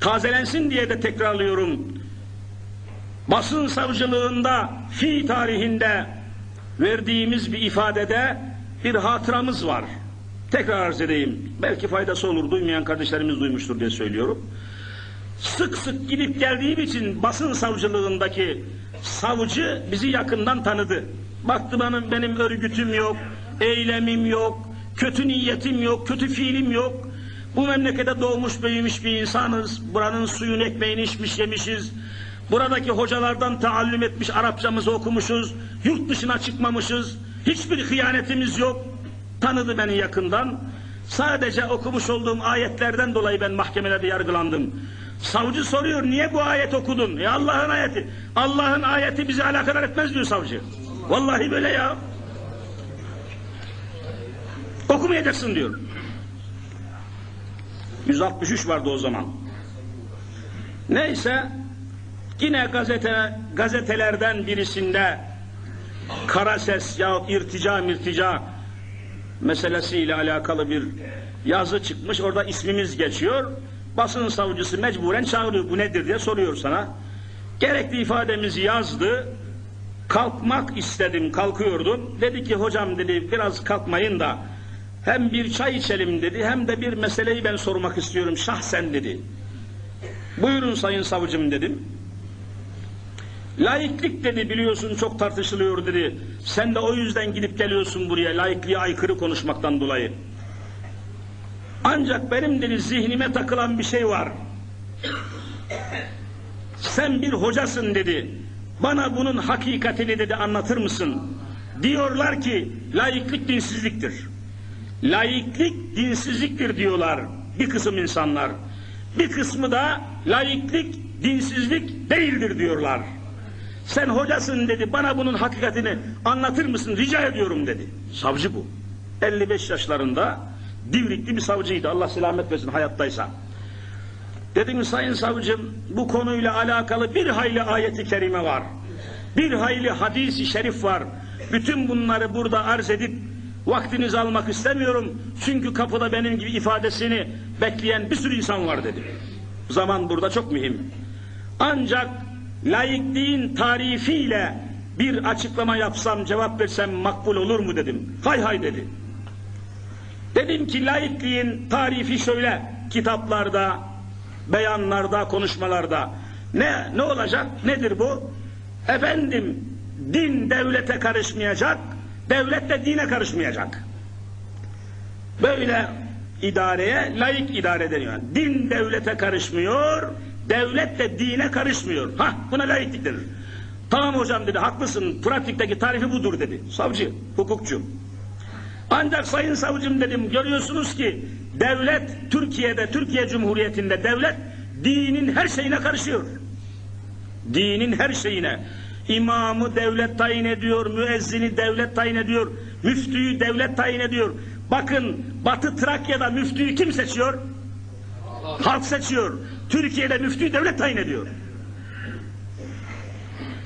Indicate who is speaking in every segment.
Speaker 1: tazelensin diye de tekrarlıyorum. Basın savcılığında fi tarihinde verdiğimiz bir ifadede bir hatıramız var. Tekrar arz edeyim. Belki faydası olur. Duymayan kardeşlerimiz duymuştur diye söylüyorum. Sık sık gidip geldiğim için basın savcılığındaki savcı bizi yakından tanıdı. Baktı benim, benim örgütüm yok, eylemim yok, kötü niyetim yok, kötü fiilim yok. Bu memlekete doğmuş büyümüş bir insanız. Buranın suyun ekmeğini içmiş yemişiz. Buradaki hocalardan taallüm etmiş, Arapçamızı okumuşuz. Yurt dışına çıkmamışız. Hiçbir hıyanetimiz yok. Tanıdı beni yakından. Sadece okumuş olduğum ayetlerden dolayı ben mahkemelerde yargılandım. Savcı soruyor niye bu ayet okudun? Ya Allah'ın ayeti. Allah'ın ayeti bizi alakadar etmez diyor savcı. Vallahi böyle ya. Okumayacaksın diyor. 163 vardı o zaman. Neyse yine gazete gazetelerden birisinde kara ses ya irtica mirtica meselesiyle alakalı bir yazı çıkmış. Orada ismimiz geçiyor. Basın savcısı mecburen çağırıyor. Bu nedir diye soruyor sana. Gerekli ifademizi yazdı. Kalkmak istedim, kalkıyordum. Dedi ki hocam dedi biraz kalkmayın da hem bir çay içelim dedi hem de bir meseleyi ben sormak istiyorum şahsen dedi. Buyurun sayın savcım dedim. Laiklik dedi biliyorsun çok tartışılıyor dedi. Sen de o yüzden gidip geliyorsun buraya laikliğe aykırı konuşmaktan dolayı. Ancak benim dedi zihnime takılan bir şey var. Sen bir hocasın dedi. Bana bunun hakikatini dedi anlatır mısın? Diyorlar ki laiklik dinsizliktir. Laiklik dinsizliktir diyorlar bir kısım insanlar. Bir kısmı da laiklik dinsizlik değildir diyorlar. Sen hocasın dedi bana bunun hakikatini anlatır mısın rica ediyorum dedi. Savcı bu. 55 yaşlarında divrikli bir savcıydı Allah selamet versin hayattaysa. Dedim sayın savcım bu konuyla alakalı bir hayli ayeti kerime var. Bir hayli hadisi şerif var. Bütün bunları burada arz edip vaktinizi almak istemiyorum. Çünkü kapıda benim gibi ifadesini bekleyen bir sürü insan var dedi. Zaman burada çok mühim. Ancak laikliğin tarifiyle bir açıklama yapsam, cevap versem makbul olur mu dedim. Hay hay dedi. Dedim ki laikliğin tarifi şöyle kitaplarda, beyanlarda, konuşmalarda. Ne ne olacak? Nedir bu? Efendim din devlete karışmayacak, devlet de dine karışmayacak. Böyle idareye laik idare deniyor. Din devlete karışmıyor, devlet de dine karışmıyor. Ha buna laiklik denir. Tamam hocam dedi haklısın pratikteki tarifi budur dedi. Savcı, hukukçu. Ancak sayın savcım dedim görüyorsunuz ki devlet Türkiye'de, Türkiye Cumhuriyeti'nde devlet dinin her şeyine karışıyor. Dinin her şeyine. İmamı devlet tayin ediyor, müezzini devlet tayin ediyor, müftüyü devlet tayin ediyor. Bakın Batı Trakya'da müftüyü kim seçiyor? Halk seçiyor. Türkiye'de müftüyü devlet tayin ediyor.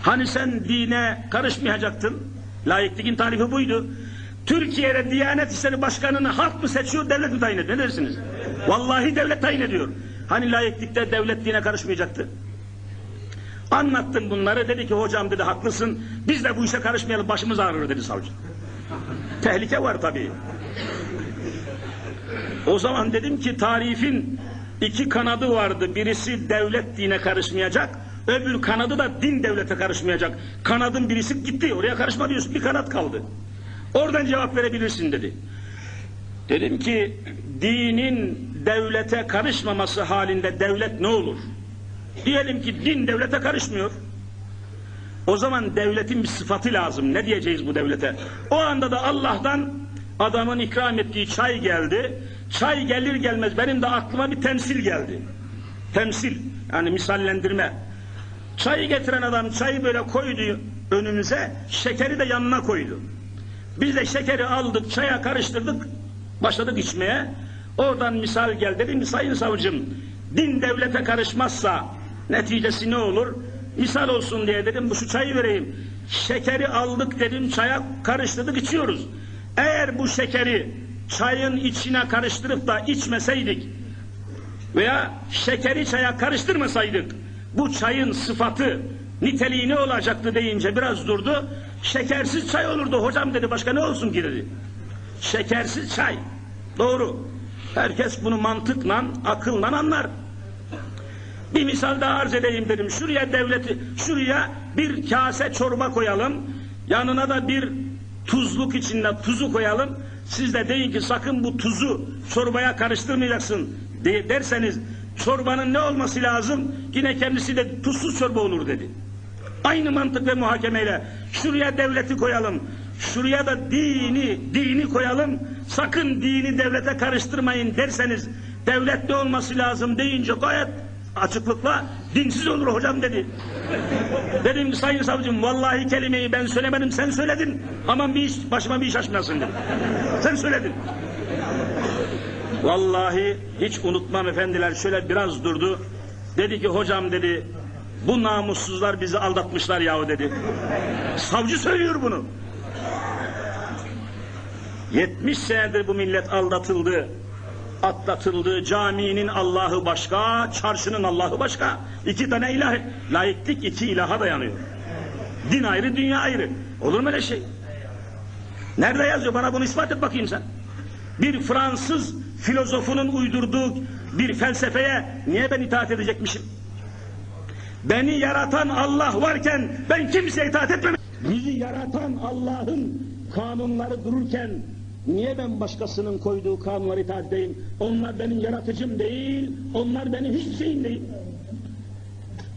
Speaker 1: Hani sen dine karışmayacaktın? Laikliğin tarifi buydu. Türkiye'de Diyanet İşleri Başkanı'nı halk mı seçiyor, devlet mi tayin ediyor? Ne dersiniz? Vallahi devlet tayin ediyor. Hani laiklikte devlet dine karışmayacaktı? Anlattım bunları, dedi ki hocam dedi haklısın, biz de bu işe karışmayalım, başımız ağrır dedi savcı. Tehlike var tabii. O zaman dedim ki tarifin iki kanadı vardı. Birisi devlet dine karışmayacak, öbür kanadı da din devlete karışmayacak. Kanadın birisi gitti, oraya karışma diyorsun, bir kanat kaldı. Oradan cevap verebilirsin dedi. Dedim ki dinin devlete karışmaması halinde devlet ne olur? Diyelim ki din devlete karışmıyor. O zaman devletin bir sıfatı lazım. Ne diyeceğiz bu devlete? O anda da Allah'tan adamın ikram ettiği çay geldi. Çay gelir gelmez benim de aklıma bir temsil geldi. Temsil yani misallendirme. Çayı getiren adam çayı böyle koydu önümüze, şekeri de yanına koydu. Biz de şekeri aldık, çaya karıştırdık, başladık içmeye. Oradan misal gel dedim sayın savcım, din devlete karışmazsa neticesi ne olur? Misal olsun diye dedim bu şu çayı vereyim. Şekeri aldık dedim çaya karıştırdık içiyoruz. Eğer bu şekeri çayın içine karıştırıp da içmeseydik veya şekeri çaya karıştırmasaydık bu çayın sıfatı, niteliği ne olacaktı deyince biraz durdu. Şekersiz çay olurdu hocam dedi başka ne olsun ki dedi. Şekersiz çay. Doğru. Herkes bunu mantıkla, akılla anlar. Bir misal daha arz edeyim dedim. Şuraya devleti, şuraya bir kase çorba koyalım. Yanına da bir tuzluk içinde tuzu koyalım. Siz de deyin ki sakın bu tuzu çorbaya karıştırmayacaksın de, derseniz çorbanın ne olması lazım? Yine kendisi de tuzsuz çorba olur dedi. Aynı mantık ve muhakemeyle şuraya devleti koyalım. Şuraya da dini, dini koyalım. Sakın dini devlete karıştırmayın derseniz devlet ne olması lazım deyince gayet açıklıkla dinsiz olur hocam dedi. Dedim sayın savcım vallahi kelimeyi ben söylemedim sen söyledin. Aman bir iş başıma bir iş açmayasın dedim. Sen söyledin. Vallahi hiç unutmam efendiler şöyle biraz durdu. Dedi ki hocam dedi bu namussuzlar bizi aldatmışlar yahu dedi. Savcı söylüyor bunu. 70 senedir bu millet aldatıldı. Atlatıldı. Caminin Allah'ı başka, çarşının Allah'ı başka. İki tane ilah. Laiklik iki ilaha dayanıyor. Din ayrı, dünya ayrı. Olur mu öyle şey? Nerede yazıyor? Bana bunu ispat et bakayım sen. Bir Fransız filozofunun uydurduğu bir felsefeye niye ben itaat edecekmişim? Beni yaratan Allah varken ben kimseye itaat etmem. Bizi yaratan Allah'ın kanunları dururken niye ben başkasının koyduğu kanunlara itaat edeyim? Onlar benim yaratıcım değil, onlar benim hiçbir şeyim değil.